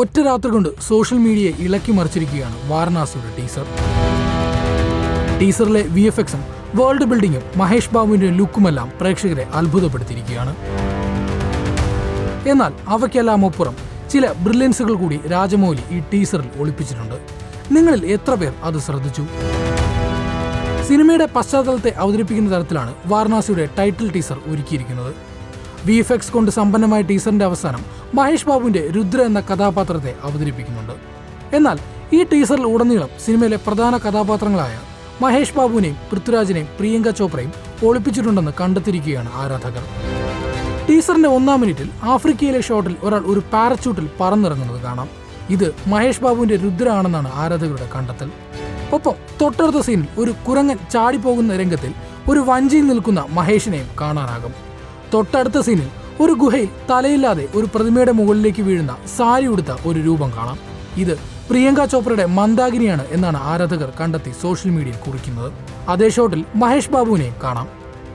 ഒറ്റ രാത്രി കൊണ്ട് സോഷ്യൽ മീഡിയയെ ഇളക്കി മറിച്ചിരിക്കുകയാണ് വാരണാസിയുടെ ടീസർ. ടീസറിലെ വി എഫ് എക്സും വേൾഡ് ബിൽഡിങ്ങും മഹേഷ് ബാബുവിന്റെ ലുക്കുമെല്ലാം പ്രേക്ഷകരെ അത്ഭുതപ്പെടുത്തിയിരിക്കുകയാണ്. എന്നാൽ അവയ്ക്കെല്ലാം അപ്പുറം ചില ബ്രില്യൻസുകൾ കൂടി രാജമൗലി ഈ ടീസറിൽ ഒളിപ്പിച്ചിട്ടുണ്ട്. നിങ്ങളിൽ എത്ര പേർ അത് ശ്രദ്ധിച്ചു? സിനിമയുടെ പശ്ചാത്തലത്തെ അവതരിപ്പിക്കുന്ന തരത്തിലാണ് വാരണാസിയുടെ ടൈറ്റിൽ ടീസർ ഒരുക്കിയിരിക്കുന്നത്. വി എഫ് എക്സ് കൊണ്ട് സമ്പന്നമായ ടീസറിന്റെ അവസാനം മഹേഷ് ബാബുവിന്റെ രുദ്ര എന്ന കഥാപാത്രത്തെ അവതരിപ്പിക്കുന്നുണ്ട്. എന്നാൽ ഈ ടീസറിൽ ഉടനീളം സിനിമയിലെ പ്രധാന കഥാപാത്രങ്ങളായ മഹേഷ് ബാബുവിനെയും പൃഥ്വിരാജിനെയും പ്രിയങ്ക ചോപ്രയും ഒളിപ്പിച്ചിട്ടുണ്ടെന്ന് കണ്ടെത്തിയിരിക്കുകയാണ് ആരാധകർ. ടീസറിന്റെ ഒന്നാം മിനിറ്റിൽ ആഫ്രിക്കയിലെ ഷോട്ടിൽ ഒരാൾ ഒരു പാരച്യൂട്ടിൽ പറന്നിറങ്ങുന്നത് കാണാം. ഇത് മഹേഷ് ബാബുവിന്റെ രുദ്ര ആണെന്നാണ് ആരാധകരുടെ കണ്ടെത്തൽ. ഒപ്പം തൊട്ടടുത്ത സീനിൽ ഒരു കുരങ്ങൻ ചാടിപ്പോകുന്ന രംഗത്തിൽ ഒരു വഞ്ചിയിൽ നിൽക്കുന്ന മഹേഷിനെയും കാണാനാകും. തൊട്ടടുത്ത സീനിൽ ഒരു ഗുഹയിൽ തലയില്ലാതെ ഒരു പ്രതിമയുടെ മുകളിലേക്ക് വീഴുന്ന സാരി ഉടുത്ത ഒരു രൂപം കാണാം. ഇത് പ്രിയങ്ക ചോപ്രയുടെ മന്ദാകിനിയാണ് എന്നാണ് ആരാധകർ കണ്ടെത്തി സോഷ്യൽ മീഡിയയിൽ കുറിക്കുന്നത്. അതേ ഷോട്ടിൽ മഹേഷ് ബാബുവിനെയും കാണാം.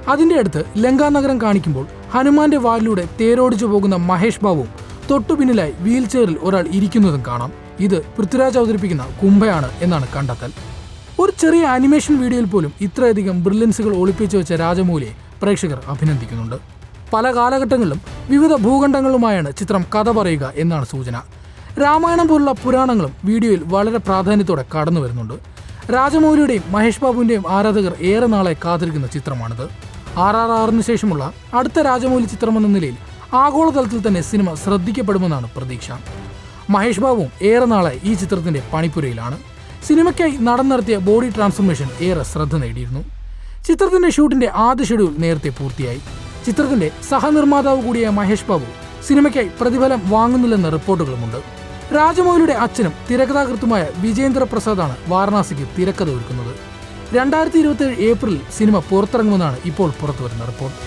അതിന്റെ അടുത്ത് ലങ്കാ നഗരം കാണിക്കുമ്പോൾ ഹനുമാന്റെ വാലിലൂടെ തേരോടിച്ചു പോകുന്ന മഹേഷ് ബാബു തൊട്ടു പിന്നിലായി വീൽ ചെയറിൽ ഒരാൾ ഇരിക്കുന്നതും കാണാം. ഇത് പൃഥ്വിരാജ് അവതരിപ്പിക്കുന്ന കുംഭയാണ് എന്നാണ് കണ്ടെത്തൽ. ഒരു ചെറിയ ആനിമേഷൻ വീഡിയോയിൽ പോലും ഇത്രയധികം ബ്രില്യൻസുകൾ ഒളിപ്പിച്ചു വെച്ച രാജമൂലിയെ പ്രേക്ഷകർ അഭിനന്ദിക്കുന്നുണ്ട്. പല കാലഘട്ടങ്ങളിലും വിവിധ ഭൂഖണ്ഡങ്ങളുമായാണ് ചിത്രം കഥ പറയുക എന്നാണ് സൂചന. രാമായണം പോലുള്ള പുരാണങ്ങളും വീഡിയോയിൽ വളരെ പ്രാധാന്യത്തോടെ കടന്നു വരുന്നുണ്ട്. രാജമൗലിയുടെയും മഹേഷ് ബാബുവിന്റെയും ആരാധകർ ഏറെ നാളെ കാത്തിരിക്കുന്ന ചിത്രമാണിത്. ആർ ആർ ആറിന് ശേഷമുള്ള അടുത്ത രാജമൗലി ചിത്രമെന്ന നിലയിൽ ആഗോളതലത്തിൽ തന്നെ സിനിമ ശ്രദ്ധിക്കപ്പെടുമെന്നാണ് പ്രതീക്ഷ. മഹേഷ് ബാബുവും ഏറെ നാളെ ഈ ചിത്രത്തിന്റെ പണിപ്പുരയിലാണ്. സിനിമയ്ക്കായി നടൻ നടത്തിയ ബോഡി ട്രാൻസ്ഫോർമേഷൻ ഏറെ ശ്രദ്ധ നേടിയിരുന്നു. ചിത്രത്തിന്റെ ഷൂട്ടിന്റെ ആദ്യ ഷെഡ്യൂൾ നേരത്തെ പൂർത്തിയായി. ചിത്രത്തിന്റെ സഹനിർമ്മാതാവ് കൂടിയ മഹേഷ് ബാബു സിനിമയ്ക്കായി പ്രതിഫലം വാങ്ങുന്നില്ലെന്ന റിപ്പോർട്ടുകളുമുണ്ട്. രാജമൗലിയുടെ അച്ഛനും തിരക്കഥാകൃത്തുമായ വിജേന്ദ്ര പ്രസാദാണ് വാരണാസിക്ക് തിരക്കഥ ഒരുക്കുന്നത് രണ്ടായിരത്തി ഇരുപത്തി ഏപ്രിലിൽ സിനിമ പുറത്തിറങ്ങുമെന്നാണ് ഇപ്പോൾ പുറത്തുവരുന്ന റിപ്പോർട്ട്.